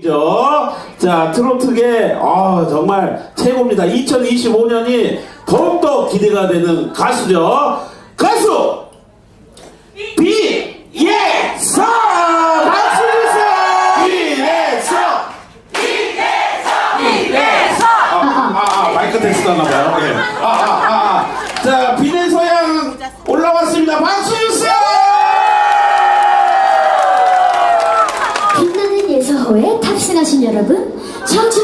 죠. 자, 트로트계, 아, 정말 최고입니다. 2025년이 더욱더 기대가 되는 가수죠. 가수! 비예서! 박수 주세요! 비예서! 비예서! 아, 아, 아, 마이크 테스트 하나봐요. 여러분, 청춘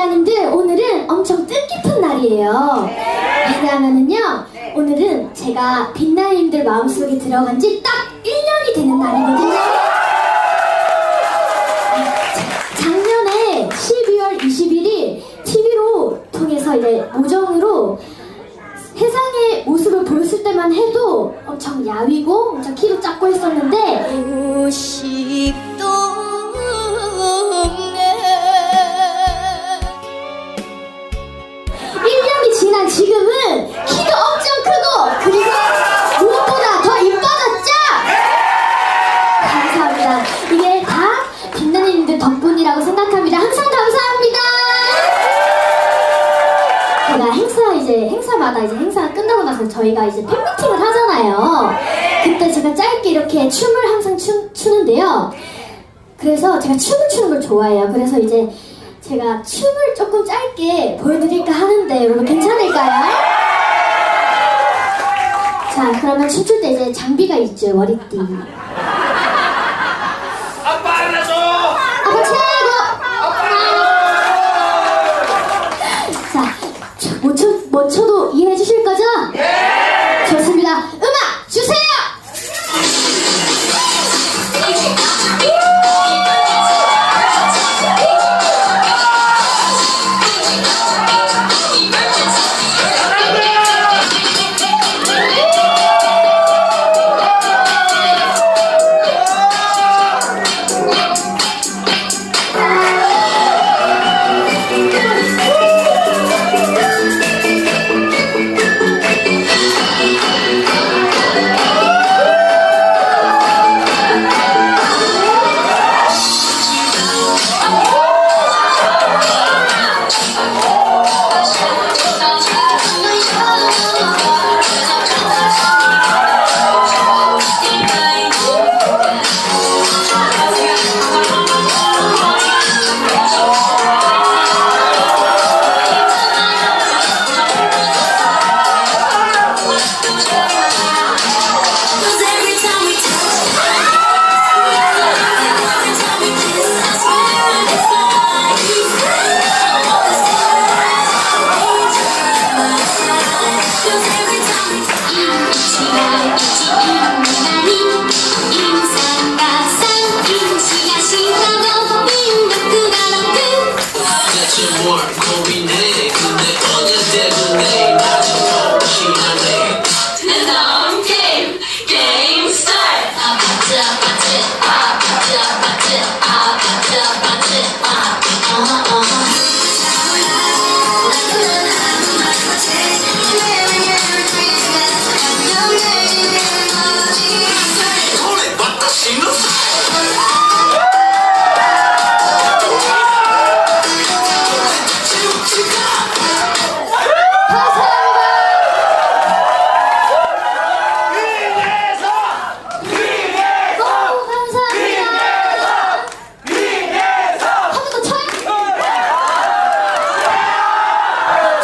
빛나님들, 오늘은 엄청 뜻깊은 날이에요. 왜냐하면은요, 오늘은 제가 빛나님들 마음속에 들어간 지 딱 1년이 되는 날이거든요. 작년에 12월 21일 TV로 통해서 이제 모정으로 세상의 모습을 보였을 때만 해도 엄청 야위고 엄청 키도 작고 했었는데 이제 팬미팅을 하잖아요. 그때 제가 짧게 이렇게 춤을 항상 추, 추는데요. 그래서 제가 춤을 추는 걸 좋아해요. 그래서 이제 제가 춤을 조금 짧게 보여드릴까 하는데 여러분 괜찮을까요? 자, 그러면 춤출 때 이제 장비가 있죠, 머리띠.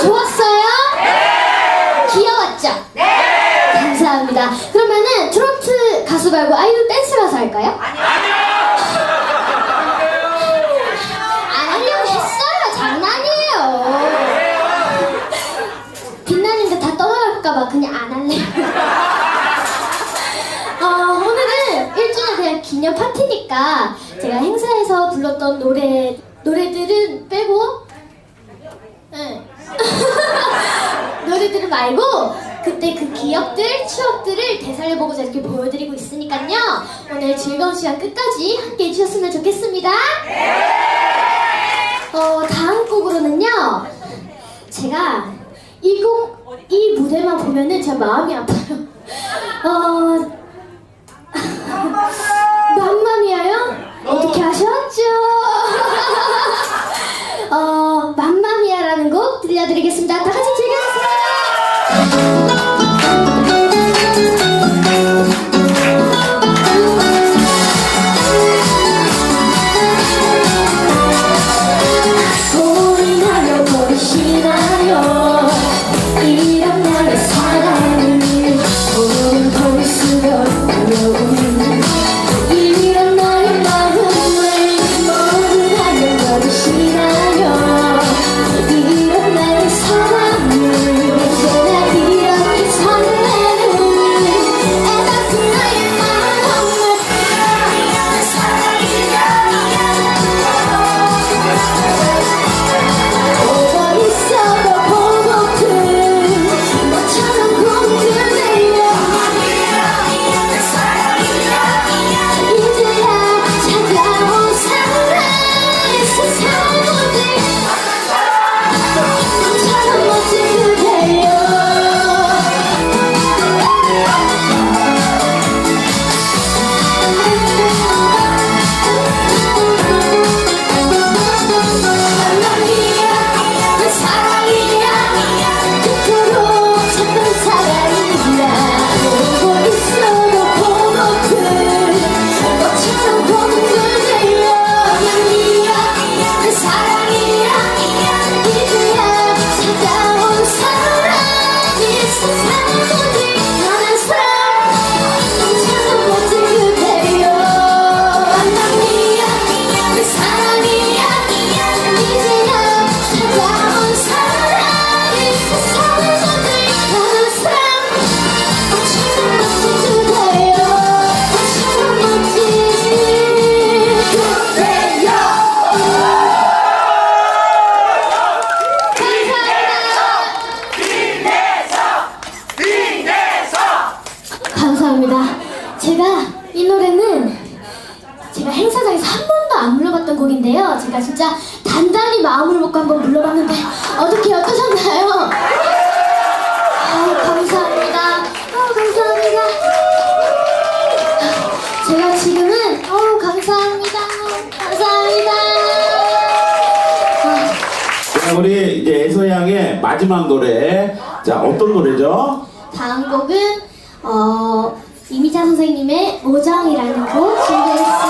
좋았어요? 귀여웠죠? 감사합니다. 그러면은 트로트 가수 말고 아이돌 댄스 가수 할까요? 안 하려고 했어요. 장난이에요. 빛나는데 다 떠나갈까봐 그냥 안 할래요. 어, 오늘은 1주년 그냥 기념 파티니까 제가 행사에서 불렀던 노래, 노래들은 빼고, 네. 노래들을 말고, 그때 그 기억들, 추억들을 되살려보고자 이렇게 보여드리고 있으니까요. 오늘 즐거운 시간 끝까지 함께 해주셨으면 좋겠습니다. 어, 다음 곡으로는요, 제가 이 곡, 이 무대만 보면은 제 마음이 아파요. 어, 맘마미아요? 어떻게 하셨죠? 어, 곡 들려드리겠습니다. 다 같이 합니다. 제가 이 노래는 제가 행사장에서 한 번도 안 불러봤던 곡인데요. 제가 진짜 단단히 마음을 먹고 한번 불러봤는데 어떻게 어떠셨나요? 아, 감사합니다. 아, 감사합니다. 제가 지금은 어 감사합니다. 감사합니다. 자, 우리 이제 애서 양의 마지막 노래. 자, 어떤 노래죠? 다음 곡은 어 이미자 선생님의 오정이라는 곡 준비했습니다.